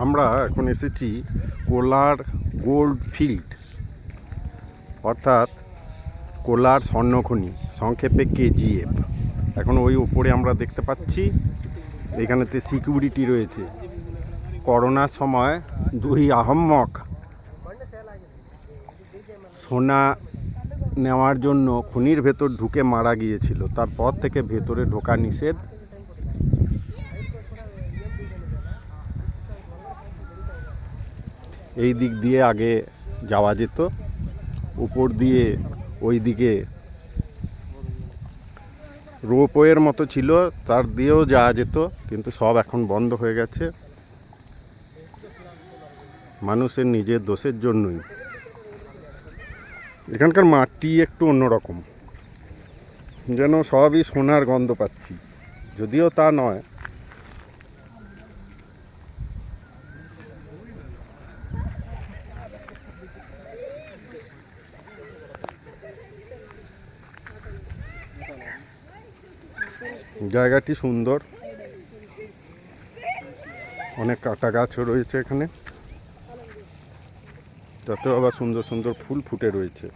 আমরা এখন এসেছি কোলার গোল্ড ফিল্ড, অর্থাৎ কোলার স্বর্ণখনি, সংক্ষেপে কেজিএফ। এখন ওই উপরে আমরা দেখতে পাচ্ছি, এখানেতে সিকিউরিটি রয়েছে। করোনার সময় দুই আহম্মক সোনা নেওয়ার জন্য খনির ভেতর ঢুকে মারা গিয়েছিল, তারপর থেকে ভেতরে ঢোকা নিষেধ। এই দিক দিয়ে আগে যাওয়া যেত, উপর দিয়ে ওই দিকে রোপওয়ের মতো ছিল, তার দিয়েও যাওয়া যেত, কিন্তু সব এখন বন্ধ হয়ে গেছে। মানুষের নিজের দোষের জন্যই। এখানকার মাটি একটু অন্যরকম। যেন সবই সোনার গন্ধ পাচ্ছি। যদিও তা নয় জায়গাটি সুন্দর। অনেক কাটা গাছও রয়েছে এখানে। তাতেও আবার সুন্দর সুন্দর ফুল ফুটে রয়েছে।